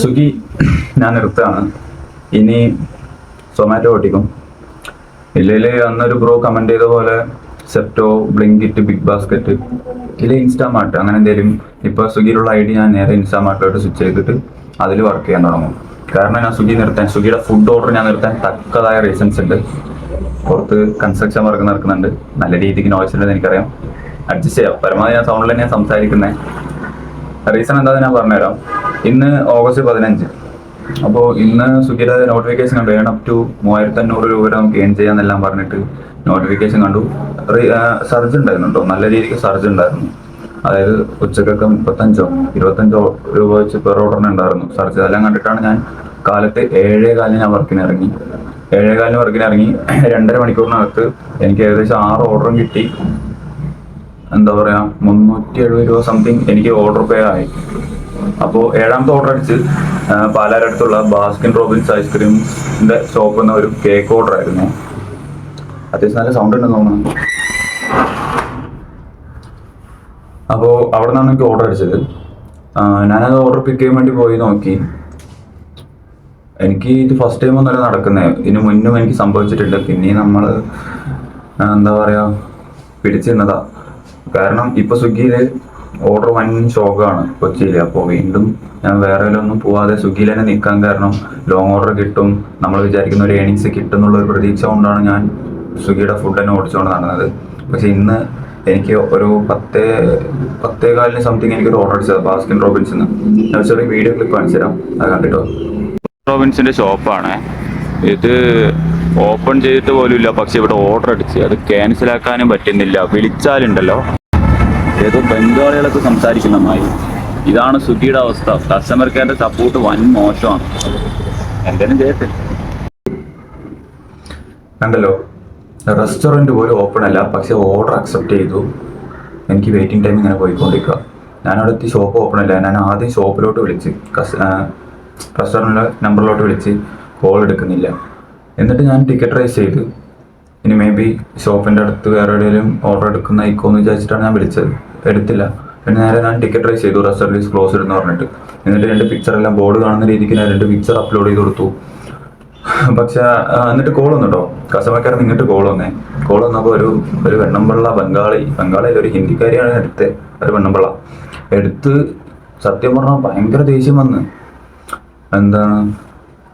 സ്വിഗ്ഗി ഞാൻ നിർത്തുകയാണ്. ഇനി സൊമാറ്റോ ഓട്ടിക്കും ഇല്ലെങ്കിൽ അന്നൊരു ബ്രോ കമന്റ് ചെയ്ത പോലെ സെപ്റ്റോ ബ്ലിങ്കിറ്റ് ബിഗ് ബാസ്ക്കറ്റ് ഇല്ല ഇൻസ്റ്റാമാർട്ട് അങ്ങനെ എന്തെങ്കിലും ഇപ്പൊ സ്വിഗ്ഗിയിലുള്ള ഐ ഡി ഞാൻ നേരെ ഇൻസ്റ്റാമാർട്ടിലോട്ട് സ്വിച്ച് ചെയ്തിട്ട് അതിൽ വർക്ക് ചെയ്യാൻ തുടങ്ങും. കാരണം ഞാൻ സ്വിഗ്ഗി നിർത്താൻ സ്വിഗ്ഗിയുടെ ഫുഡ് ഓർഡർ ഞാൻ നിർത്താൻ തക്കതായ റീസൺസ് ഉണ്ട്. പുറത്ത് കൺസ്ട്രക്ഷൻ വർക്ക് നടക്കുന്നുണ്ട്. നല്ല രീതിക്ക് നോയ്സ് ഉണ്ടെന്ന് എനിക്കറിയാം. അഡ്ജസ്റ്റ് ചെയ്യാം. പരമാവധി ഞാൻ സൗണ്ടിൽ തന്നെയാണ് സംസാരിക്കുന്നത് റീസൺ എന്താ ഞാൻ പറഞ്ഞുതരാം. ഇന്ന് ഓഗസ്റ്റ് പതിനഞ്ച്. അപ്പോൾ ഇന്ന് സ്വിഗ്ഗിയുടെ നോട്ടിഫിക്കേഷൻ കണ്ടു. ഏൺ അപ് ടു മൂവായിരത്തി അഞ്ഞൂറ് രൂപ വരെ നമുക്ക് ഏൺ ചെയ്യാന്നെല്ലാം പറഞ്ഞിട്ട് നോട്ടിഫിക്കേഷൻ കണ്ടു. സർജ് ഉണ്ടായിരുന്നു നല്ല രീതിക്ക് സർജ് ഉണ്ടായിരുന്നു. അതായത് ഉച്ചക്കൊക്കെ മുപ്പത്തഞ്ചോ ഇരുപത്തഞ്ചോ രൂപ വെച്ച് പെർ ഓർഡറിന് ഉണ്ടായിരുന്നു സർജ് അതെല്ലാം കണ്ടിട്ടാണ് ഞാൻ കാലത്ത് ഏഴേ കാലിന് ഞാൻ വർക്കിന് ഇറങ്ങി. ഏഴേ കാലിന് വർക്കിന് ഇറങ്ങി. രണ്ടര മണിക്കൂറിനകത്ത് എനിക്ക് ഏകദേശം ആറ് ഓർഡറും കിട്ടി. എന്താ പറയാ മുന്നൂറ്റി എഴുപത് രൂപ സംതിങ് എനിക്ക് ഓർഡർ പേ ആയി. അപ്പോൾ ഏഴാമത്തെ ഓർഡർ അടിച്ച് പാലാരടുത്തുള്ള ബാസ്കിൻ റോബിൻസ് ഐസ്ക്രീമിന്റെ ഷോപ്പ് നിന്ന് ഒരു കേക്ക് ഓർഡർ ആയിരുന്നു. അത്യാവശ്യം നല്ല സൗണ്ട് ഉണ്ടെന്ന് തോന്നുന്നു. അപ്പോൾ അവിടെ നിന്നാണ് എനിക്ക് ഓർഡർ അടിച്ചത്. ഞാനത് ഓർഡർ പിക്ക് ചെയ്യാൻ വേണ്ടി പോയി നോക്കി. എനിക്ക് ഇത് ഫസ്റ്റ് ടൈം ഒന്നല്ല നടക്കുന്നത് ഇതിനു മുന്നും എനിക്ക് സംഭവിച്ചിട്ടില്ല. പിന്നെ നമ്മൾ എന്താ പറയാ പിടിച്ചു നിന്നതാ. കാരണം ഇപ്പൊ സ്വിഗ്ഗിയിൽ ഓർഡർ വൻ ഷോക്കാണ് കൊച്ചിയിൽ അപ്പോൾ വീണ്ടും ഞാൻ വേറെ ഒന്നും പോവാതെ സ്വിഗ്ഗിയിൽ തന്നെ നിൽക്കാൻ കാരണം ലോങ് ഓർഡർ കിട്ടും. നമ്മൾ വിചാരിക്കുന്ന ഒരു ഏണിങ്സ് കിട്ടും എന്നുള്ള ഒരു പ്രതീക്ഷ കൊണ്ടാണ് ഞാൻ സ്വിഗ്ഗിയുടെ ഫുഡ് തന്നെ ഓടിച്ചുകൊണ്ട് നടന്നത്. പക്ഷെ ഇന്ന് എനിക്ക് ഒരു പത്തേ പത്തേ കാലിന് സംതിങ് എനിക്കൊരു ഓർഡർ അടിച്ചത് ബാസ്കിൻ റോബിൻസ് ഞാൻ ചെറിയ വീഡിയോ ക്ലിപ്പ് കാണിച്ചു തരാം അത് കണ്ടിട്ടോ? റോബിൻസിന്റെ ഷോപ്പാണ് ഇത് ഓപ്പൺ ചെയ്തിട്ട് പോലും ഇല്ല പക്ഷെ ഇവിടെ ഓർഡർ അടിച്ച്. അത് ക്യാൻസൽ ആക്കാനും പറ്റുന്നില്ല. വിളിച്ചാലുണ്ടല്ലോ. ഏതോ ബംഗാളികളൊക്കെ സംസാരിക്കുന്ന മാതിരി. ഇതാണ് സ്വിഗ്ഗിയുടെ അവസ്ഥ. കസ്റ്റമർ കെയറിന്റെ സപ്പോർട്ട് വൻ മോശമാണ്. എന്തേലും ചെയ്യട്ടെ. കണ്ടല്ലോ. റെസ്റ്റോറന്റ് പോലും ഓപ്പൺ അല്ല. പക്ഷെ ഓർഡർ അക്സെപ്റ്റ് ചെയ്തു. എനിക്ക് വെയിറ്റിംഗ് ടൈം ഇങ്ങനെ പോയിക്കൊണ്ടിരിക്കുക. ഞാനവിടെ എത്തി ഷോപ്പ് ഓപ്പൺ അല്ല. ഞാൻ ആദ്യം ഷോപ്പിലോട്ട് വിളിച്ച്. റെസ്റ്റോറന്റിലെ നമ്പറിലോട്ട് വിളിച്ച് കോൾ എടുക്കുന്നില്ല. എന്നിട്ട് ഞാൻ ടിക്കറ്റ് റൈസ് ചെയ്തു. ഇനി മേ ബി ഷോപ്പിന്റെ അടുത്ത് വേറെ എവിടെയെങ്കിലും ഓർഡർ എടുക്കുന്ന എന്ന് വിചാരിച്ചിട്ടാണ് ഞാൻ വിളിച്ചത്. എടുത്തില്ല. പിന്നെ നേരെ ഞാൻ ടിക്കറ്റ് റൈസ് ചെയ്തു. റെസ്റ്റോറന്റ് ഈസ് ക്ലോസ് എന്ന് പറഞ്ഞിട്ട്. എന്നിട്ട് രണ്ട് പിക്ചർ എല്ലാം ബോർഡ് കാണുന്ന രീതിക്ക് ഞാൻ രണ്ട് പിക്ചർ അപ്ലോഡ് ചെയ്ത് കൊടുത്തു. പക്ഷെ എന്നിട്ട് കോൾ വന്നു കേട്ടോ കസ്റ്റമർ കെയർ ഇങ്ങോട്ട് കോൾ വന്നേ. കോൾ വന്നപ്പോൾ ഒരു ഒരു വെണ്ണമ്പള്ള ബംഗാളി. ബംഗാളിയിൽ ഒരു ഹിന്ദിക്കാരിയാണ് എടുത്തത് ഒരു വെണ്ണമ്പള്ള എടുത്ത് സത്യം പറഞ്ഞാൽ ഭയങ്കര ദേഷ്യം വന്ന്. എന്താണ്?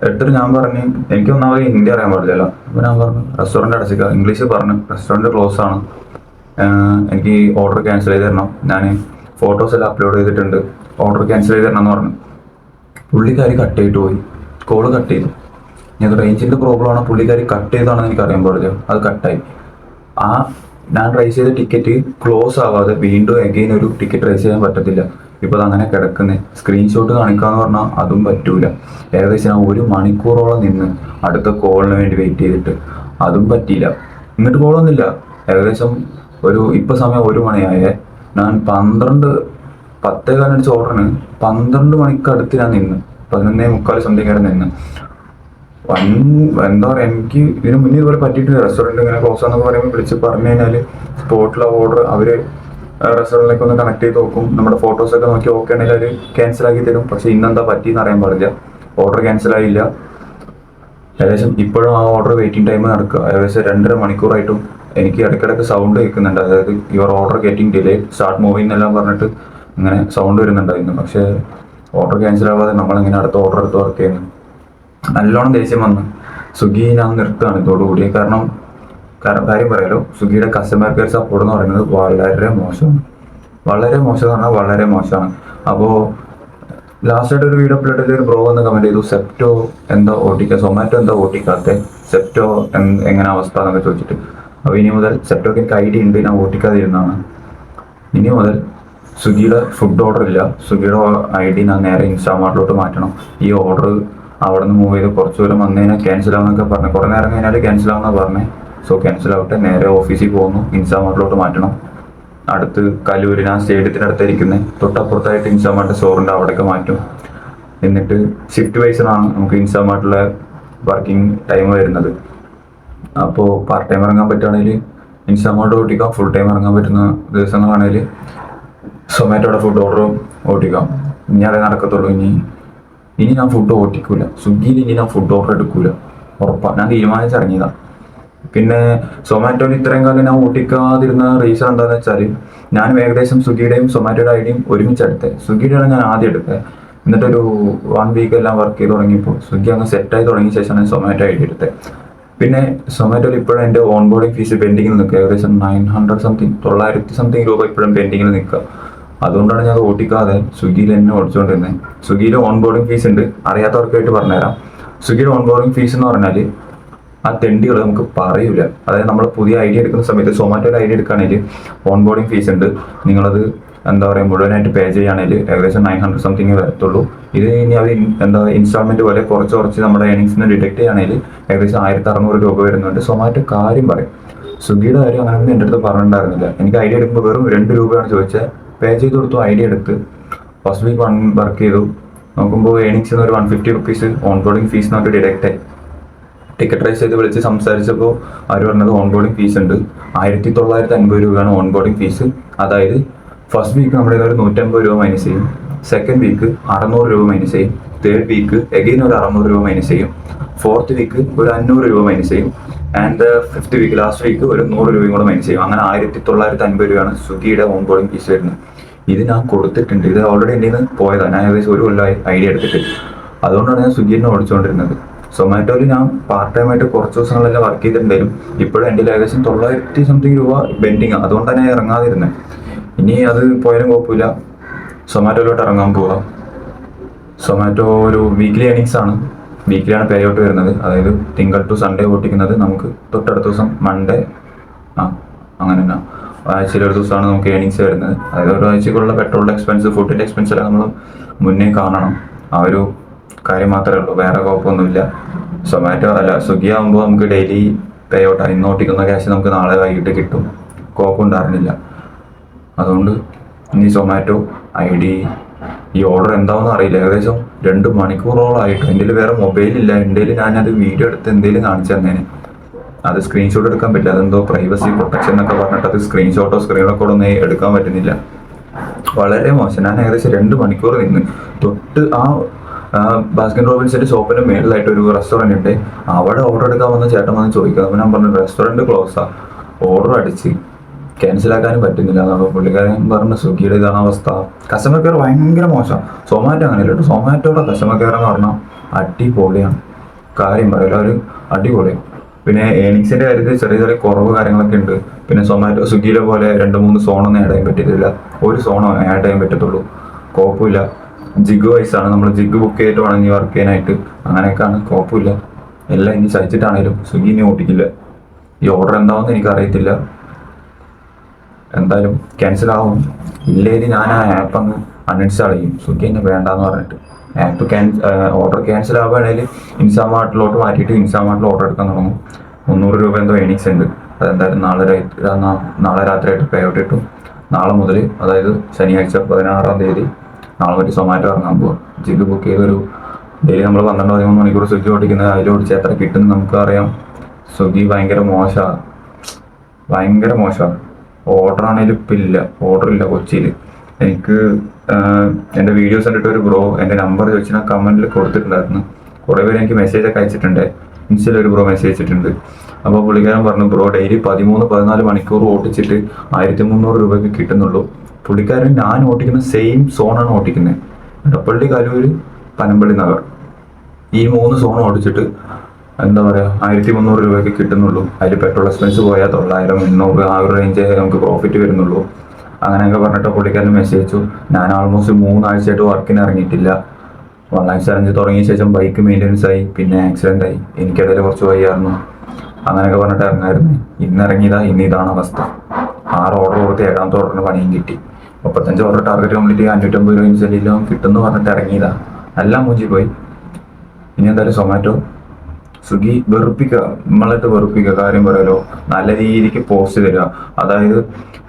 എടുത്തിട്ട് ഞാൻ പറഞ്ഞു എനിക്ക് ഒന്നാമത് ഹിന്ദി അറിയാൻ പാടില്ലല്ലോ. അപ്പോൾ ഞാൻ പറഞ്ഞു റെസ്റ്റോറന്റ് അടച്ചിക്കുക ഇംഗ്ലീഷ് പറഞ്ഞു റെസ്റ്റോറന്റ് ക്ലോസ് ആണ്. എനിക്ക് ഓർഡർ ക്യാൻസൽ ചെയ്ത് തരണം. ഞാൻ ഫോട്ടോസ് എല്ലാം അപ്ലോഡ് ചെയ്തിട്ടുണ്ട്. ഓർഡർ ക്യാൻസൽ ചെയ്ത് തരണം എന്ന് പറഞ്ഞു. പുള്ളിക്കാരി കട്ട് ചെയ്തിട്ട് പോയി. കോൾ കട്ട് ചെയ്തു. ഞാൻ റേഞ്ചിന്റെ പ്രോബ്ലം ആണ്. പുള്ളിക്കാരി കട്ട് ചെയ്താണെന്ന് എനിക്ക് അറിയാൻ പാടില്ല. അത് കട്ടായി ആ ഞാൻ റൈസ് ചെയ്ത ടിക്കറ്റ് ക്ലോസ് ആവാതെ വീണ്ടും എഗെയിൻ ഒരു ടിക്കറ്റ് റൈസ് ചെയ്യാൻ പറ്റത്തില്ല. ഇപ്പൊ അതങ്ങനെ കിടക്കുന്നത് സ്ക്രീൻഷോട്ട് കാണിക്കാന്ന് പറഞ്ഞാൽ അതും പറ്റൂല. ഏകദേശം ഒരു മണിക്കൂറോളം നിന്ന് അടുത്ത കോളിന് വേണ്ടി വെയിറ്റ് ചെയ്തിട്ട്. അതും പറ്റിയില്ല. എന്നിട്ട് കോളൊന്നുമില്ല ഏകദേശം ഒരു ഇപ്പൊ സമയം ഒരു മണിയായേ. ഞാൻ പന്ത്രണ്ട് പത്തേ കാലടിച്ച് ഓർഡറിന് പന്ത്രണ്ട് മണിക്ക് അടുത്ത് ഞാൻ നിന്ന്. പതിനൊന്നേ മുക്കാൽ സംതിങ് നിന്ന്. വൻ എന്താ പറയാ എനിക്ക് ഇതിന് മുന്നേ ഇതുപോലെ പറ്റിയിട്ടില്ല. റെസ്റ്റോറന്റ് ഇങ്ങനെ ക്ലോസ് ആണെന്ന് പറയുമ്പോൾ വിളിച്ച് പറഞ്ഞു കഴിഞ്ഞാൽ സ്പോട്ടിലെ ഓർഡർ അവർ റെസ്റ്റോറന്റിലേക്ക് ഒന്ന് കണക്ട് ചെയ്ത് നോക്കും. നമ്മുടെ ഫോട്ടോസ് ഒക്കെ നോക്കി ഓക്കെ ആണെങ്കിൽ അവർ ക്യാൻസൽ ആക്കി തരും. പക്ഷെ ഇന്നെന്താ പറ്റിയെന്ന് അറിയാൻ പാടില്ല. ഓർഡർ ക്യാൻസൽ ആയില്ല. ഏകദേശം ഇപ്പോഴും ആ ഓർഡർ വെയിറ്റിംഗ് ടൈം നടക്കുക. ഏകദേശം രണ്ടര മണിക്കൂറായിട്ടും എനിക്ക് ഇടയ്ക്കിടയ്ക്ക് സൗണ്ട് കേൾക്കുന്നുണ്ട്. അതായത് your order getting delay start moving എന്നെല്ലാം പറഞ്ഞിട്ട് ഇങ്ങനെ സൗണ്ട് വരുന്നുണ്ടായിരുന്നു. പക്ഷേ ഓർഡർ ക്യാൻസൽ ആവാതെ നമ്മളിങ്ങനെ അടുത്ത ഓർഡർ എടുത്ത് വർക്ക് ചെയ്യുന്നു? നല്ലോണം ദേഷ്യം വന്ന്. സ്വിഗ്ഗി ഞാൻ നിർത്തുകയാണ് ഇതോടുകൂടി. കാരണം കാരണം കാര്യം പറയാലോ. സ്വിഗ്ഗിയുടെ കസ്റ്റമർ കെയർ സപ്പോർട്ട് എന്ന് പറയുന്നത് വളരെ മോശമാണ്. വളരെ മോശം എന്ന് പറഞ്ഞാൽ വളരെ മോശമാണ്. അപ്പോൾ ലാസ്റ്റായിട്ട് ഒരു വീഡിയോ അപ്ലോഡ് ചെയ്ത് ഒരു ബ്രോ എന്ന് കമന്റ് ചെയ്തു സെപ്റ്റോ എന്താ ഓട്ടിക്ക? സൊമാറ്റോ എന്താ ഓട്ടിക്കാത്തെ? സെപ്റ്റോ എങ്ങനെ അവസ്ഥ? എന്നൊക്കെ ചോദിച്ചിട്ട്. അപ്പോൾ ഇനി മുതൽ സെപ്റ്റോക്ക് എനിക്ക് ഐഡിയ ഉണ്ട് ഞാൻ ഓട്ടിക്കാതിരുന്നതാണ് ഇനി മുതൽ സ്വിഗ്ഗിയുടെ ഫുഡ് ഓർഡർ ഇല്ല. സ്വിഗ്ഗിയുടെ ഐ ഡി ഞാൻ നേരെ ഇൻസ്റ്റാമാർട്ടിലോട്ട് മാറ്റണം. ഈ ഓർഡർ അവിടെ നിന്ന് മൂവ് ചെയ്ത് കുറച്ച് ദൂരം വന്നു കഴിഞ്ഞാൽ ക്യാൻസൽ ആവുന്നൊക്കെ പറഞ്ഞു. കുറേ നേരം കഴിഞ്ഞാൽ ക്യാൻസൽ ആവുന്ന പറഞ്ഞേ. സോ ക്യാൻസൽ ആവട്ടെ. നേരെ ഓഫീസിൽ പോകുന്നു. ഇൻസാമാർട്ടിലോട്ട് മാറ്റണം. അടുത്ത് കലൂരിന് ആ സ്റ്റേഡിയത്തിനടുത്തായിരിക്കുന്നത് തൊട്ടപ്പുറത്തായിട്ട് ഇൻസാമാർട്ട് സ്റ്റോറിന്റെ അവിടേക്ക് മാറ്റും. എന്നിട്ട് ഷിഫ്റ്റ് വൈസിലാണ് നമുക്ക് ഇൻസാമാർട്ടിലെ വർക്കിംഗ് ടൈം വരുന്നത്. അപ്പോൾ പാർട്ട് ടൈം ഇറങ്ങാൻ പറ്റുകയാണെങ്കിൽ ഇൻസ്റ്റാമാർട്ട് ഓട്ടിക്കാം ഫുൾ ടൈം ഇറങ്ങാൻ പറ്റുന്ന ദിവസങ്ങളാണെങ്കിൽ സൊമാറ്റോയുടെ ഫുഡ് ഓർഡറും ഓട്ടിക്കാം ഇനി അതേ നടക്കത്തുള്ളൂ. ഇനി ഇനി ഞാൻ ഫുഡ് ഓട്ടിക്കൂല സ്വിഗ്ഗിയിൽ ഇനി ഞാൻ ഫുഡ് ഓർഡർ എടുക്കൂല. ഉറപ്പാണ് ഞാൻ തീരുമാനിച്ചിറങ്ങിയതാണ് പിന്നെ സൊമാറ്റോയിൽ ഇത്രയും കാലം ഞാൻ ഓട്ടിക്കാതിരുന്ന റീസൺ എന്താണെന്ന് വെച്ചാൽ ഞാൻ ഏകദേശം സ്വിഗ്ഗിയുടെയും സൊമാറ്റോയുടെ ഐഡിയും ഒരുമിച്ച് എടുത്തത് സ്വിഗ്ഗിയുടെയാണ് ഞാൻ ആദ്യം എടുത്തത് എന്നിട്ടൊരു വൺ വീക്ക് എല്ലാം വർക്ക് ചെയ്ത് തുടങ്ങിയപ്പോൾ സ്വിഗ്ഗി അങ്ങ് സെറ്റായി തുടങ്ങിയ ശേഷമാണ് സൊമാറ്റോ ഐഡി എടുത്തത് പിന്നെ സൊമാറ്റോയിൽ ഇപ്പോഴും എന്റെ ഓൺ ബോർഡിംഗ് ഫീസ് പെൻഡിങ്ങിൽ നിൽക്കുക. ഏകദേശം നയൻ ഹൺഡ്രഡ് സംതിങ് തൊള്ളായിരത്തി സംതിങ് രൂപ ഇപ്പോഴും പെൻഡിങ്ങിൽ നിൽക്കുക. അതുകൊണ്ടാണ് ഞാൻ ഓട്ടിക്കാതെ സ്വിഗ്ഗിയിൽ എന്നെ ഓടിച്ചുകൊണ്ടിരുന്നത് സ്വിഗ്ഗിയിൽ ഓൺ ബോർഡിംഗ് ഫീസ് ഉണ്ട്. അറിയാത്തവർക്കായിട്ട് പറഞ്ഞുതരാം. സ്വിഗ്ഗിയുടെ ഓൺ ബോർഡിംഗ് ഫീസ് എന്ന് പറഞ്ഞാൽ ആ തെണ്ടികൾ നമുക്ക് പറയൂല. അതായത് നമ്മൾ പുതിയ ഐഡിയ എടുക്കുന്ന സമയത്ത് സൊമാറ്റോയിൽ ഐഡിയ എടുക്കുകയാണെങ്കിൽ ഓൺ ബോർഡിങ് ഫീസ് ഉണ്ട്. നിങ്ങളത് എന്താ പറയുക മുഴുവനായിട്ട് പേ ചെയ്യുകയാണെങ്കിൽ ഏകദേശം നയൻ ഹൺഡ്രഡ് സംതിങ് വരത്തുള്ളൂ. ഇത് ഇനി അവർ എന്താ ഇൻസ്റ്റാൾമെന്റ് പോലെ കുറച്ച് കുറച്ച് നമ്മുടെ ഏണിങ്സിനെ ഡിറ്റക്ട് ചെയ്യുകയാണെങ്കിൽ ഏകദേശം ആയിരത്തി അറുന്നൂറ് രൂപ വരുന്നുണ്ട്. സൊമാറ്റോ കാര്യം പറയും. സ്വിഗ്ഗിയുടെ കാര്യം അങ്ങനെയൊന്നും എന്റെ അടുത്ത് പറഞ്ഞിട്ടുണ്ടായിരുന്നില്ല. എനിക്ക് ഐഡിയ എടുക്കുമ്പോൾ വെറും രണ്ട് രൂപയാണ് ചോദിച്ചത്. പേ ചെയ്ത് കൊടുത്തു ഐഡിയ എടുത്ത്. ഫസ്റ്റ് വീക്ക് വൺ വർക്ക് ചെയ്തു. നോക്കുമ്പോൾ ഏണിങ്സ് നിന്ന് ഒരു one fifty rupees onboarding fees നമുക്ക് ഡിഡക്റ്റ് ആയി. ടിക്കറ്റ് റൈസ് ചെയ്ത് വിളിച്ച് സംസാരിച്ചപ്പോൾ അവർ പറഞ്ഞത് ഓൺ ബോർഡിംഗ് ഫീസ് ഉണ്ട്. ആയിരത്തി തൊള്ളായിരത്തി അൻപത് രൂപയാണ് ഓൺ ബോർഡിംഗ് ഫീസ് അതായത് ഫസ്റ്റ് വീക്ക് നമ്മുടെ ഒരു നൂറ്റമ്പത് രൂപ മൈനസ് ചെയ്യും. സെക്കൻഡ് വീക്ക് അറുന്നൂറ് രൂപ മൈനസ് ചെയ്യും. തേർഡ് വീക്ക് എഗെയിൻ ഒരു അറുന്നൂറ് രൂപ മൈനസ് ചെയ്യും. ഫോർത്ത് വീക്ക് ഒരു അഞ്ഞൂറ് രൂപ മൈനസ് ചെയ്യും. And fifth week last week ഒരു നൂറ് രൂപയും കൂടെ മൈനസ് ചെയ്യും. അങ്ങനെ ആയിരത്തി തൊള്ളായിരത്തി അൻപത് രൂപയാണ് സ്വിഗ്ഗിയുടെ ഓൺ ബോർഡിംഗ് ഫീസ് വരുന്നത്. ഇത് ഞാൻ കൊടുത്തിട്ടുണ്ട്. ഇത് ഓൾറെഡി എന്റെ നിന്ന് പോയതാണ്. ഞാൻ ഏകദേശം ഒരു കൊല്ലമായി ഐഡിയ എടുത്തിട്ട് അതുകൊണ്ടാണ് ഞാൻ സ്വിഗ്ഗിനെ ഓടിച്ചുകൊണ്ടിരുന്നത് സൊമാറ്റോയിൽ ഞാൻ പാർട്ട് ടൈം ആയിട്ട് കുറച്ച് ദിവസങ്ങളെല്ലാം വർക്ക് ചെയ്തിട്ടുണ്ടായിരുന്നു. ഇപ്പോഴും എന്റെ ഏകദേശം തൊള്ളായിരത്തി സംതിങ് രൂപ ബെൻഡിങ് അതുകൊണ്ട് തന്നെ ഇറങ്ങാതിരുന്നത് ഇനി അത് പോയാലും കുഴപ്പമില്ല. സൊമാറ്റോയിലോട്ട് ഇറങ്ങാൻ പോവാം. സൊമാറ്റോ ഒരു വീക്ക്ലി ഏണിങ്സ് ആണ്. വീക്കിലാണ് പേ ഔട്ട് വരുന്നത്. അതായത് തിങ്കൾ ടു സൺഡേ ഓട്ടിക്കുന്നത് നമുക്ക് തൊട്ടടുത്ത ദിവസം മൺഡേ ആ അങ്ങനെ തന്നെ. ആഴ്ചയിൽ ഒരു ദിവസമാണ് നമുക്ക് ഏണിങ്സ് വരുന്നത്. അതായത് ഒരു ആഴ്ചക്കുള്ള പെട്രോളിന്റെ എക്സ്പെൻസ് ഫുഡിന്റെ എക്സ്പെൻസ് എല്ലാം നമ്മൾ മുന്നേ കാണണം. ആ ഒരു കാര്യം മാത്രമേ ഉള്ളൂ. വേറെ കുഴപ്പമൊന്നുമില്ല. സൊമാറ്റോ അല്ല സ്വിഗ്ഗി ആകുമ്പോൾ നമുക്ക് ഡെയിലി പേ ഔട്ട് ഇന്ന് ഓട്ടിക്കുന്ന ക്യാഷ് നമുക്ക് നാളെ വൈകിട്ട് കിട്ടും. കുഴപ്പമുണ്ടായിരുന്നില്ല അതുകൊണ്ട് ഇനി സൊമാറ്റോ ഐ ഡി ഈ ഓർഡർ എന്താണെന്ന് അറിയില്ല. ഏകദേശം രണ്ട് മണിക്കൂറോളായിട്ട് എന്റെ വേറെ മൊബൈലില്ല എന്റെ ഞാനത് വീഡിയോ എടുത്ത് എന്തെങ്കിലും കാണിച്ചു തന്നേനെ. അത് സ്ക്രീൻഷോട്ട് എടുക്കാൻ പറ്റില്ല. അതെന്തോ പ്രൈവസി പ്രൊട്ടക്ഷൻ എന്നൊക്കെ പറഞ്ഞിട്ട് അത് സ്ക്രീൻഷോട്ടോ സ്ക്രീൻ റെക്കോർഡോ ഒന്നും എടുക്കാൻ പറ്റുന്നില്ല. വളരെ മോശം. ഞാൻ ഏകദേശം രണ്ട് മണിക്കൂർ നിന്ന്. തൊട്ട് ആ ബാസ്കിൻ റോബിൻസിന്റെ ഷോപ്പിന്റെ മേളിലായിട്ട് ഒരു റെസ്റ്റോറന്റ് ഉണ്ട്. അവിടെ ഓർഡർ എടുക്കാൻ വന്ന ചേട്ടൻ വന്ന് ചോദിക്കുക അപ്പം ഞാൻ പറഞ്ഞു റെസ്റ്റോറന്റ് ക്ലോസാ ഓർഡർ അടിച്ച്. ക്യാൻസൽ ആക്കാനും പറ്റുന്നില്ല എന്നാണ് പുള്ളിക്കാരൻ പറഞ്ഞ സ്വിഗ്ഗിയുടെ ഇതാണ് അവസ്ഥ. കസ്റ്റമർ കെയർ ഭയങ്കര മോശം. സൊമാറ്റോ അങ്ങനെ കേട്ടോ. സൊമാറ്റോയുടെ കസ്റ്റമർ കെയർ എന്ന് പറഞ്ഞാൽ അടിപൊളിയാണ്. കാര്യം പറയില്ല ഒരു അടിപൊളിയാണ് പിന്നെ ഏണിങ്സിന്റെ കാര്യത്തിൽ ചെറിയ ചെറിയ കുറവ് കാര്യങ്ങളൊക്കെ ഉണ്ട്. പിന്നെ സൊമാറ്റോ സ്വിഗ്ഗിയിലെ പോലെ രണ്ട് മൂന്ന് സോണൊന്നും ആഡ് ചെയ്യാൻ പറ്റത്തില്ല. ഒരു സോണോ ആഡ് ചെയ്യാൻ പറ്റത്തുള്ളൂ. കുഴപ്പമില്ല. ജിഗ് വൈസ് ആണ് നമ്മൾ ജിഗ് ബുക്ക് ചെയ്തിട്ട് വേണം ഇനി വർക്ക് ചെയ്യാനായിട്ട്. അങ്ങനെയൊക്കെയാണ് കുഴപ്പമില്ല എല്ലാം ഇനി ചതിച്ചിട്ടാണേലും സ്വിഗ്ഗി ഇനി ഓട്ടിക്കില്ല ഈ ഓർഡർ എന്താണെന്ന് എനിക്ക് അറിയത്തില്ല എന്തായാലും ക്യാൻസൽ ആവും. ഇല്ലെങ്കിൽ ഞാൻ ആ ആപ്പ് അങ്ങ് അൺഇൻസ്റ്റാൾ ചെയ്യും സ്വിഗ്ഗി എന്നെ വേണ്ടാന്ന് പറഞ്ഞിട്ട്. ആപ്പ് ക്യാൻസ് ഓർഡർ ക്യാൻസൽ ആവുകയാണെങ്കിൽ ഇൻസ്റ്റാമാർട്ടിലോട്ട് മാറ്റിയിട്ട് ഇൻസ്റ്റാമാർട്ടിൽ ഓർഡർ എടുക്കാൻ തുടങ്ങും. മുന്നൂറ് രൂപ എന്തോ എണീക്സ് ഉണ്ട്. അതെന്തായാലും നാളെ രാത്രി നാളെ രാത്രിയായിട്ട് പേ ഔട്ട് കിട്ടും. നാളെ മുതൽ അതായത് ശനിയാഴ്ച പതിനാറാം തീയതി നാളെ പറ്റി സൊമാറ്റോ ഇറങ്ങാൻ പോവാം. ജിഗ് ബുക്ക് ചെയ്തൊരു ഡെയിലി നമ്മൾ പന്ത്രണ്ട് പതിമൂന്ന് മണിക്കൂർ സ്വിഗ്ഗി ഓടിക്കുന്നത് അതിൽ ഓടിച്ച് എത്ര കിട്ടും നമുക്ക് അറിയാം സ്വിഗ്ഗി ഭയങ്കര മോശമാണ് ഭയങ്കര മോശമാണ് ഓർഡർ ആണെങ്കിലും ഇപ്പം ഇല്ല. ഓർഡർ ഇല്ല കൊച്ചിയിൽ എനിക്ക് എന്റെ വീഡിയോസ് കണ്ടിട്ട് ഒരു ബ്രോ എന്റെ നമ്പർ ചോദിച്ചാൽ ഞാൻ കമന്റിൽ കൊടുത്തിട്ടുണ്ടായിരുന്നു. കുറേ പേര് എനിക്ക് മെസ്സേജ് ഒക്കെ അയച്ചിട്ടുണ്ട്. ഇൻസ്റ്റയിൽ ഒരു ബ്രോ മെസ്സേജ് അയച്ചിട്ടുണ്ട്. അപ്പോൾ പുള്ളിക്കാരൻ പറഞ്ഞു ബ്രോ ഡെയിലി പതിമൂന്ന് പതിനാല് മണിക്കൂർ ഓടിച്ചിട്ട് ആയിരത്തി മുന്നൂറ് രൂപയ്ക്ക് കിട്ടുന്നുള്ളൂ. പുള്ളിക്കാരൻ ഞാൻ ഓട്ടിക്കുന്ന സെയിം സോണാണ് ഓട്ടിക്കുന്നത് ഇടപ്പള്ളി കലൂര് പനമ്പള്ളി നഗർ. ഈ മൂന്ന് സോൺ ഓടിച്ചിട്ട് എന്താ പറയുക ആയിരത്തി മുന്നൂറ് രൂപയ്ക്ക് കിട്ടുന്നുള്ളൂ. അതിൽ പെട്രോൾ എക്സ്പെൻസ് പോയാൽ തൊള്ളായിരം എണ്ണൂറ് ആ ഒരു റേഞ്ചേ നമുക്ക് പ്രോഫിറ്റ് വരുന്നുള്ളൂ. അങ്ങനെയൊക്കെ പറഞ്ഞിട്ട് പുള്ളിക്കാരൻ മെസ്സേജ് അയച്ചു. ഞാൻ ആൾമോസ്റ്റ് മൂന്നാഴ്ചയായിട്ട് വർക്കിന് ഇറങ്ങിയിട്ടില്ല. വണ്ണാഴ്ച അറിഞ്ഞ് തുടങ്ങിയ ശേഷം ബൈക്ക് മെയിന്റെനൻസ് ആയി പിന്നെ ആക്സിഡന്റ് ആയി. എനിക്കിടയിൽ കുറച്ച് വയ്യായിരുന്നു. അങ്ങനെയൊക്കെ പറഞ്ഞിട്ട് ഇറങ്ങായിരുന്നു. ഇന്ന് ഇറങ്ങിയതാ ഇന്ന് ഇതാണ് അവസ്ഥ. ആറ് ഓർഡർ കൊടുത്ത് ഏഴാമത്തെ ഓർഡറിന് പണിയും കിട്ടി. മുപ്പത്തഞ്ച് ഓർഡർ ടാർഗറ്റ് കംപ്ലീറ്റ് ചെയ്യാൻ അഞ്ഞൂറ്റമ്പത് രൂപ ഇൻസെന്റീവിലും കിട്ടുമെന്ന് പറഞ്ഞിട്ട് ഇറങ്ങിയതാ. എല്ലാം മൂഞ്ചി പോയി. ഇനി എന്തായാലും സൊമാറ്റോ സ്വിഗ്ഗി വെറുപ്പിക്കുക നമ്മളായിട്ട് വെറുപ്പിക്കുക കാര്യം പറയാലോ? നല്ല രീതിക്ക് പോസ്റ്റ് തരിക. അതായത്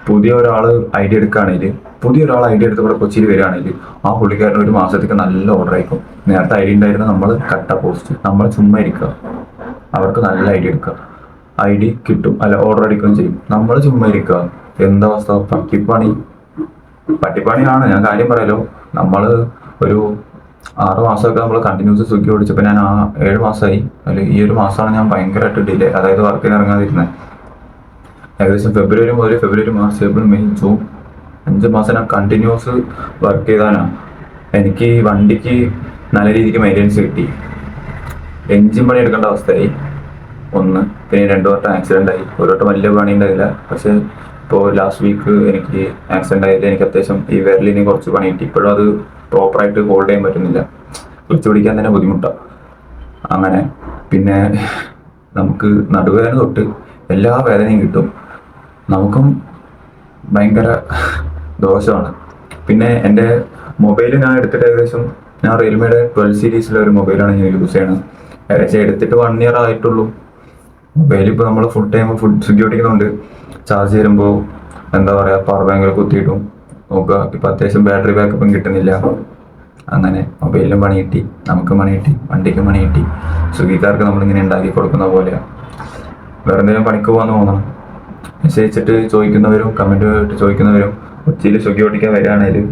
പുതിയ ഒരാൾ ഐഡിയ എടുക്കുകയാണെങ്കിൽ പുതിയ ഒരാൾ ഐഡിയ എടുത്ത് ഇവിടെ കൊച്ചിയിൽ വരികയാണെങ്കിൽ ആ പുള്ളിക്കാരൻ ഒരു മാസത്തേക്ക് നല്ല ഓർഡർ ആയിരിക്കും. നേരത്തെ ഐഡിയ ഉണ്ടായിരുന്ന നമ്മൾ കട്ട പോസ്റ്റ് നമ്മൾ ചുമ്മാ ഇരിക്കുക. അവർക്ക് നല്ല ഐഡിയ എടുക്കുക. ഐ ഡി കിട്ടും. അല്ല ഓർഡർ അടിക്കുകയും ചെയ്യും. നമ്മൾ ചുമ്മാ ഇരിക്കുക. എന്താ അവസ്ഥ? പട്ടിപ്പണി. പട്ടിപ്പണിയാണ് ഞാൻ കാര്യം പറയാലോ? നമ്മൾ ഒരു ആറ് മാസമൊക്കെ നമ്മൾ കണ്ടിന്യൂസ് സ്വിഗ്ഗി ഓടിച്ചപ്പോൾ ഞാൻ ആ ഏഴ് മാസമായി. അല്ലെ ഈ ഒരു മാസമാണ് ഞാൻ ഭയങ്കരമായിട്ട് ഡിലേ അതായത് വർക്കിന് ഇറങ്ങാതിരുന്നത് ഏകദേശം ഫെബ്രുവരി മുതൽ February March April May June അഞ്ച് മാസം ഞാൻ കണ്ടിന്യൂസ് വർക്ക് ചെയ്താനാണ് എനിക്ക് വണ്ടിക്ക് നല്ല രീതിക്ക് മെയിന്റനൻസ് കിട്ടി. എഞ്ചിൻ പണി എടുക്കേണ്ട അവസ്ഥയായി. ഒന്ന് പിന്നെ രണ്ടു വട്ടം ആക്സിഡന്റ് ആയി. ഒരു വട്ടം വലിയ പണി ഉണ്ടായില്ല. പക്ഷെ ഇപ്പോൾ ലാസ്റ്റ് വീക്ക് എനിക്ക് ആക്സിഡന്റ് ആയത് എനിക്ക് അത്യാവശ്യം ഈ വിരലിന് കുറച്ച് പണി കിട്ടി ഇപ്പോഴും അത് പ്രോപ്പറായിട്ട് ഹോൾഡ് ചെയ്യാൻ പറ്റുന്നില്ല. വിളിച്ചു പിടിക്കാൻ തന്നെ ബുദ്ധിമുട്ടാണ് അങ്ങനെ പിന്നെ നമുക്ക് നടുവേദന തൊട്ട് എല്ലാ വേദനയും കിട്ടും. നമുക്കും ഭയങ്കര ദോഷമാണ്. പിന്നെ എന്റെ മൊബൈൽ ഞാൻ എടുത്തിട്ട് ഏകദേശം ഞാൻ റിയൽമിയുടെ ട്വൽവ് സീരീസിലെ ഒരു മൊബൈലാണ് ഞാൻ യൂസ് ചെയ്യണത്. ഏകദേശം എടുത്തിട്ട് വൺ ഇയർ ആയിട്ടുള്ളൂ. മൊബൈൽ ഇപ്പോൾ നമ്മൾ ഫുൾ ടൈം ഫുഡ് സ്വിഗ്ഗി ഓടിക്കുന്നുണ്ട് ചാർജ് ചെയ്യുമ്പോൾ എന്താ പറയുക പവർ ബാങ്കിൽ കുത്തിയിട്ടും. നോക്കുക ഇപ്പം അത്യാവശ്യം ബാറ്ററി ബാക്കപ്പും കിട്ടുന്നില്ല. അങ്ങനെ മൊബൈലിലും പണി കിട്ടി നമുക്ക് പണി കിട്ടി വണ്ടിക്കും പണി കിട്ടി. സ്വിഗ്ഗിക്കാർക്ക് നമ്മളിങ്ങനെ ഉണ്ടാക്കി കൊടുക്കുന്ന പോലെയാണ് വേറെ എന്തെങ്കിലും പണിക്ക് പോകാന്ന് തോന്നണം. മെസ്സേജ് അയച്ചിട്ട് ചോദിക്കുന്നവരും കമന്റ് ഇട്ട് ചോദിക്കുന്നവരും കൊച്ചിയിൽ സ്വിഗ്ഗി ഓടിക്കാൻ വരികയാണേലും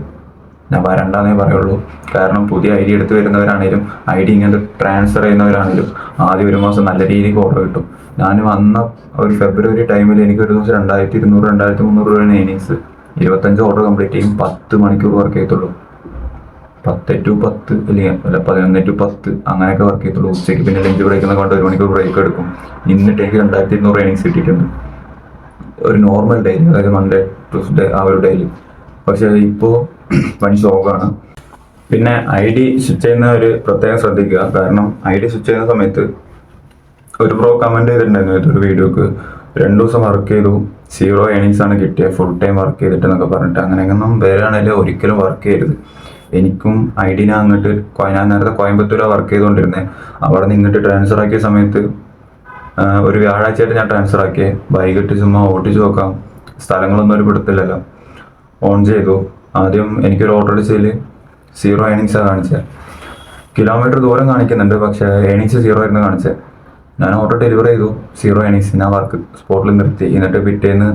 ഞാൻ വരണ്ടെന്നേ പറയുള്ളൂ. കാരണം പുതിയ ഐ ഡി എടുത്ത് വരുന്നവരാണേലും ഐ ഡി ഇങ്ങനത്തെ ട്രാൻസ്ഫർ ചെയ്യുന്നവരാണേലും ആദ്യം ഒരു മാസം നല്ല രീതിക്ക് ഓർഡർ കിട്ടും. ഞാൻ വന്ന ഒരു ഫെബ്രുവരി ടൈമിൽ എനിക്ക് ഒരു ദിവസം രണ്ടായിരത്തി ഇരുന്നൂറ് രണ്ടായിരത്തി മുന്നൂറ് രൂപയാണ് ഏണിങ്സ് ഇരുപത്തഞ്ച് ഓർഡർ കംപ്ലീറ്റ് ചെയ്യും. പത്ത് മണിക്കൂർ വർക്ക് ചെയ്യത്തുള്ളൂ. പത്ത് ടു പത്ത് അല്ലെങ്കിൽ അല്ല പതിനൊന്ന് ടു പത്ത് അങ്ങനെയൊക്കെ വർക്ക് ചെയ്യത്തുള്ളൂ. ഉച്ചയ്ക്ക് പിന്നെ ലഞ്ച് ബ്രേക്ക് കൊണ്ട് ഒരു മണിക്കൂർ ബ്രേക്ക് എടുക്കും. ഇന്നിട്ട് എനിക്ക് രണ്ടായിരത്തി ഇരുന്നൂറ് ഏണിങ്സ് കിട്ടിയിട്ടുണ്ട്. ഒരു നോർമൽ ഡേ അതായത് മൺഡേ ട്യൂസ്ഡേ ആ ഒരു ഡേയിൽ പക്ഷേ ഇപ്പോൾ പണി ഷോക്കാണ് പിന്നെ ഐ ഡി സ്വിച്ച് ചെയ്യുന്ന ഒരു പ്രത്യേകം ശ്രദ്ധിക്കുക. കാരണം ഐ ഡി സ്വിച്ച് ചെയ്യുന്ന സമയത്ത് ഒരു ബ്രോ കമന്റ് ചെയ്തിട്ടുണ്ടായിരുന്നു ഒരു വീഡിയോക്ക് രണ്ടു ദിവസം വർക്ക് ചെയ്തു. സീറോ ഏണിങ്സ് ആണ് കിട്ടിയത് ഫുൾ ടൈം വർക്ക് ചെയ്തിട്ട് എന്നൊക്കെ പറഞ്ഞിട്ട്. അങ്ങനെയൊന്നും വേറെയാണെങ്കിലും ഒരിക്കലും വർക്ക് ചെയ്യരുത്. എനിക്കും ഐ ഡി അങ്ങോട്ട് ഞാൻ നേരത്തെ കോയമ്പത്തൂരാണ് വർക്ക് ചെയ്തുകൊണ്ടിരുന്നത് അവിടെ നിന്ന് ഇങ്ങോട്ട് ട്രാൻസ്ഫർ ആക്കിയ സമയത്ത് ഒരു വ്യാഴാഴ്ചയായിട്ട് ഞാൻ ട്രാൻസ്ഫർ ആക്കിയത് വൈകിട്ട് ചുമ്മാ ഓട്ടിച്ച് നോക്കാം. സ്ഥലങ്ങളൊന്നും ഒരു പിടുത്തില്ലല്ലോ. ഓൺ ചെയ്തു. ആദ്യം എനിക്കൊരു ഓർഡർ അടിച്ചതിൽ സീറോ ഏണിങ്സാണ് കാണിച്ചത് കിലോമീറ്റർ ദൂരം കാണിക്കുന്നുണ്ട്. പക്ഷേ ഏണിങ്സ് സീറോ ആയിരുന്നു കാണിച്ചത് ഞാൻ ഓർഡർ ഡെലിവറി ചെയ്തു. സീറോ എണീസ് ഞാൻ വർക്ക് സ്പോട്ടിൽ നിർത്തി. എന്നിട്ട് പിറ്റേന്ന്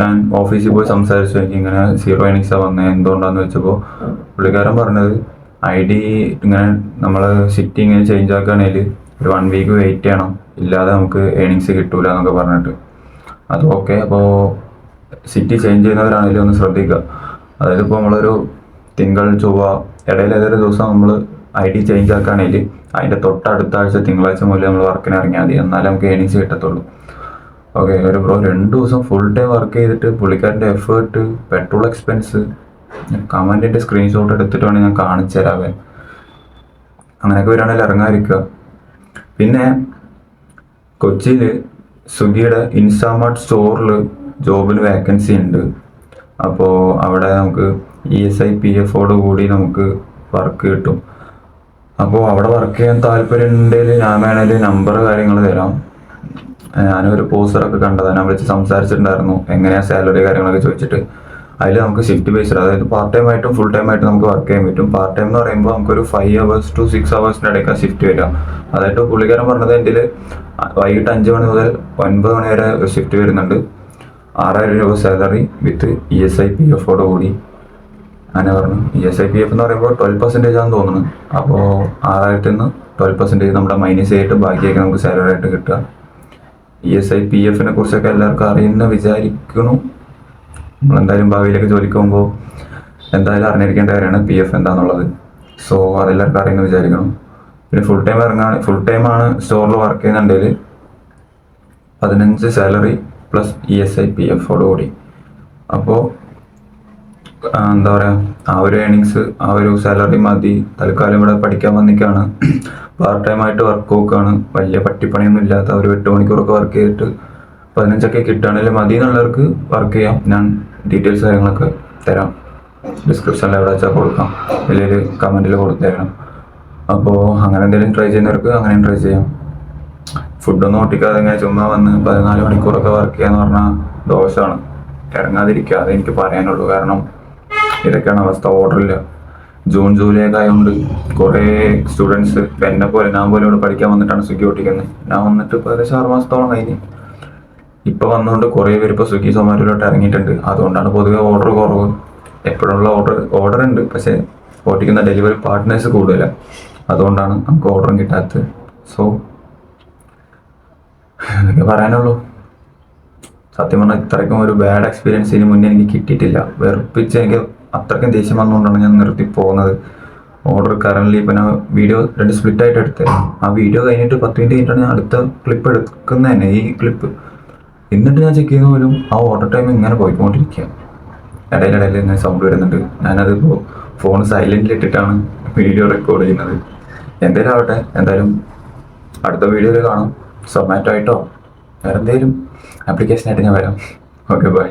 ഞാൻ ഓഫീസിൽ പോയി സംസാരിച്ചു. എനിക്ക് ഇങ്ങനെ സീറോ എണീസാണ് വന്നത് എന്തുകൊണ്ടാന്ന് വെച്ചപ്പോൾ പുള്ളിക്കാരൻ പറഞ്ഞത് ഐ ഡി ഇങ്ങനെ നമ്മൾ സിറ്റി ഇങ്ങനെ ചേഞ്ച് ആക്കുകയാണെങ്കിൽ ഒരു വൺ വീക്ക് വെയിറ്റ് ചെയ്യണം. ഇല്ലാതെ നമുക്ക് ഏണിങ്സ് കിട്ടൂല എന്നൊക്കെ പറഞ്ഞിട്ട്. അത് ഓക്കെ അപ്പോൾ സിറ്റി ചേഞ്ച് ചെയ്യുന്നവരാണെങ്കിലും ഒന്ന് ശ്രദ്ധിക്കുക. അതായത് ഇപ്പോൾ നമ്മളൊരു തിങ്കൾ ചൊവ്വ ഇടയിൽ ഏതൊരു ദിവസം നമ്മൾ ഐ ഡി ചേഞ്ച് ആക്കുകയാണെങ്കിൽ അതിന്റെ തൊട്ടടുത്ത ആഴ്ച തിങ്കളാഴ്ച മുതൽ നമ്മൾ വർക്കിന് ഇറങ്ങിയാൽ മതി. എന്നാലും നമുക്ക് ഏണിങ്സ് കിട്ടത്തുള്ളൂ. ഓക്കെ ഒരു ബ്രോ രണ്ട് ദിവസം ഫുൾ ടൈം വർക്ക് ചെയ്തിട്ട് പുള്ളിക്കാരന്റെ എഫേർട്ട് പെട്രോൾ എക്സ്പെൻസ് കമന്റിന്റെ സ്ക്രീൻഷോട്ട് എടുത്തിട്ട് വേണമെങ്കിൽ ഞാൻ കാണിച്ചു തരാവേ അങ്ങനെയൊക്കെ വരികയാണെങ്കിൽ ഇറങ്ങാതിരിക്കുക. പിന്നെ കൊച്ചിയിൽ സ്വിഗ്ഗിയുടെ ഇൻസ്റ്റാമാർട്ട് സ്റ്റോറിൽ ജോബിൽ വേക്കൻസി ഉണ്ട്. അപ്പോൾ അവിടെ നമുക്ക് ഇ എസ് ഐ പി എഫോട് കൂടി നമുക്ക് വർക്ക് കിട്ടും. അപ്പോൾ അവിടെ വർക്ക് ചെയ്യാൻ താല്പര്യം ഉണ്ടെങ്കിൽ ഞാൻ വേണേൽ നമ്പർ കാര്യങ്ങൾ തരാം. ഞാനൊരു പോസ്റ്ററൊക്കെ കണ്ടതാണ് ഞാൻ വിളിച്ച് സംസാരിച്ചിട്ടുണ്ടായിരുന്നു. എങ്ങനെയാണ് സാലറി കാര്യങ്ങളൊക്കെ ചോദിച്ചിട്ട്. അതിൽ നമുക്ക് ഷിഫ്റ്റ് ബേസ്ഡ് അതായത് പാർട്ട് ടൈം ആയിട്ടും ഫുൾ ടൈം ആയിട്ടും നമുക്ക് വർക്ക് ചെയ്യാൻ പറ്റും. പാർട്ട് ടൈം എന്ന് പറയുമ്പോൾ നമുക്കൊരു ഫൈവ് അവേഴ്സ് ടു സിക്സ് അവേഴ്സിന്റെ ഇടയ്ക്കാണ് ഷിഫ്റ്റ് വരിക. അതായത് പുള്ളിക്കാരൻ പറഞ്ഞത് എന്റെ വൈകിട്ട് അഞ്ച് മണി മുതൽ ഒൻപത് മണി വരെ ഷിഫ്റ്റ് വരുന്നുണ്ട്. ആറായിരം രൂപ salary with E S I P എഫോട് അങ്ങനെ പറഞ്ഞു. എസ് ഐ പി എഫ് എന്ന് പറയുമ്പോൾ ട്വൽവ് പെർസെന്റേജ് ആണെന്ന് തോന്നുന്നു. അപ്പോൾ ആറായിരത്തിൽ നിന്ന് ട്വൽവ് പെർസെന്റേജ് നമ്മുടെ മൈനസ് ചെയ്തിട്ട് ബാക്കിയൊക്കെ നമുക്ക് സാലറി ആയിട്ട് കിട്ടുക. ഇ എസ് ഐ പി എഫിനെ കുറിച്ചൊക്കെ എല്ലാവർക്കും അറിയുന്ന വിചാരിക്കുന്നു. നമ്മളെന്തായാലും ഭാവിയിലേക്ക് ജോലിക്ക് പോകുമ്പോൾ എന്തായാലും അറിഞ്ഞിരിക്കേണ്ട കാര്യമാണ് പി എഫ് എന്താണെന്നുള്ളത് സോ അതെല്ലാവർക്കും അറിയുന്ന വിചാരിക്കണം പിന്നെ ഫുൾ ടൈം ഇറങ്ങാൻ ഫുൾ ടൈം ആണ് സ്റ്റോറിൽ വർക്ക് ചെയ്യുന്നുണ്ടെങ്കിൽ പതിനഞ്ച് salary plus E S I P എഫോടുകൂടി അപ്പോൾ എന്താ പറയുക ആ ഒരു ഏണിങ്സ് ആ ഒരു സാലറി മതി. തൽക്കാലം ഇവിടെ പഠിക്കാൻ വന്നിക്കാണ്. പാർട്ട് ടൈം ആയിട്ട് വർക്ക് നോക്കുകയാണ് വലിയ പട്ടിപ്പണിയൊന്നും ഇല്ലാത്ത ഒരു എട്ട് മണിക്കൂറൊക്കെ വർക്ക് ചെയ്തിട്ട് പതിനഞ്ചൊക്കെ കിട്ടുകയാണെങ്കിൽ മതി എന്നുള്ളവർക്ക് വർക്ക് ചെയ്യാം. ഞാൻ ഡീറ്റെയിൽസ് കാര്യങ്ങളൊക്കെ തരാം. ഡിസ്ക്രിപ്ഷനിൽ എവിടെ വെച്ചാൽ കൊടുക്കാം. അല്ലെങ്കിൽ കമന്റിൽ കൊടുത്തേക്കണം അപ്പോൾ അങ്ങനെ എന്തെങ്കിലും ട്രൈ ചെയ്യുന്നവർക്ക് അങ്ങനെയും ട്രൈ ചെയ്യാം. ഫുഡൊന്നും ഓട്ടിക്കാതെ ഇങ്ങനെ ചുമ്മാ വന്ന് പതിനാല് മണിക്കൂറൊക്കെ വർക്ക് ചെയ്യാന്ന് പറഞ്ഞാൽ ദോഷമാണ് ഇറങ്ങാതിരിക്കുക അതേ എനിക്ക് പറയാനുള്ളൂ. കാരണം ഇതൊക്കെയാണ് അവസ്ഥ. ഓർഡറില്ല ജൂൺ ജൂലൈ ഒക്കെ ആയതുകൊണ്ട് കുറേ സ്റ്റുഡൻസ് എന്നെ പോലെ ഞാൻ പോലെ ഇവിടെ പഠിക്കാൻ വന്നിട്ടാണ് സ്വിഗ്ഗി ഓട്ടിക്കുന്നത് ഞാൻ വന്നിട്ട് ഇപ്പോൾ ഏകദേശം ആറ് മാസത്തോളം കഴിഞ്ഞ്. ഇപ്പോൾ വന്നുകൊണ്ട് കുറേ പേര് ഇപ്പോൾ സ്വിഗ്ഗി സൊമാറ്റോയിലോട്ട് ഇറങ്ങിയിട്ടുണ്ട് അതുകൊണ്ടാണ് പൊതുവെ ഓർഡർ കുറവ്. എപ്പോഴുള്ള ഓർഡർ ഓർഡർ ഉണ്ട് പക്ഷേ ഓട്ടിക്കുന്ന ഡെലിവറി പാർട്ട്നേഴ്സ് കൂടുതലാണ് അതുകൊണ്ടാണ് നമുക്ക് ഓർഡറും കിട്ടാത്തത്. സോ എന്നൊക്കെ പറയാനുള്ളൂ. സത്യം പറഞ്ഞാൽ ഇത്രയ്ക്കും ഒരു ബാഡ് എക്സ്പീരിയൻസ് ഇതിന് മുന്നേ എനിക്ക് കിട്ടിയിട്ടില്ല. വെറുപ്പിച്ച് എനിക്ക് അത്രയ്ക്കും ദേഷ്യം വന്നുകൊണ്ടാണ് ഞാൻ നിർത്തി പോകുന്നത്. ഓർഡർ കറന്റ് ഇപ്പം ഞാൻ വീഡിയോ രണ്ട് സ്പ്ലിറ്റ് ആയിട്ട് എടുത്തത് ആ വീഡിയോ കഴിഞ്ഞിട്ട് പത്ത് മിനിറ്റ് കഴിഞ്ഞിട്ടാണ് ഞാൻ അടുത്ത ക്ലിപ്പ് എടുക്കുന്നത് തന്നെ. ഈ ക്ലിപ്പ് എന്നിട്ട് ഞാൻ ചെക്ക് ചെയ്യുന്ന പോലും ആ ഓർഡർ ടൈം ഇങ്ങനെ പോയിക്കൊണ്ടിരിക്കുക ഇടയിലിടയിൽ ഇങ്ങനെ സൗണ്ട് വരുന്നുണ്ട്. ഞാനതിപ്പോൾ ഫോൺ സൈലന്റിൽ ഇട്ടിട്ടാണ് വീഡിയോ റെക്കോർഡ് ചെയ്യുന്നത്. എന്തേലും ആവട്ടെ എന്തായാലും അടുത്ത വീഡിയോയിൽ കാണാം. സൊമാറ്റോ ആയിട്ടോ വേറെ എന്തെങ്കിലും ആപ്ലിക്കേഷനായിട്ട് ഞാൻ വരാം. Okay bye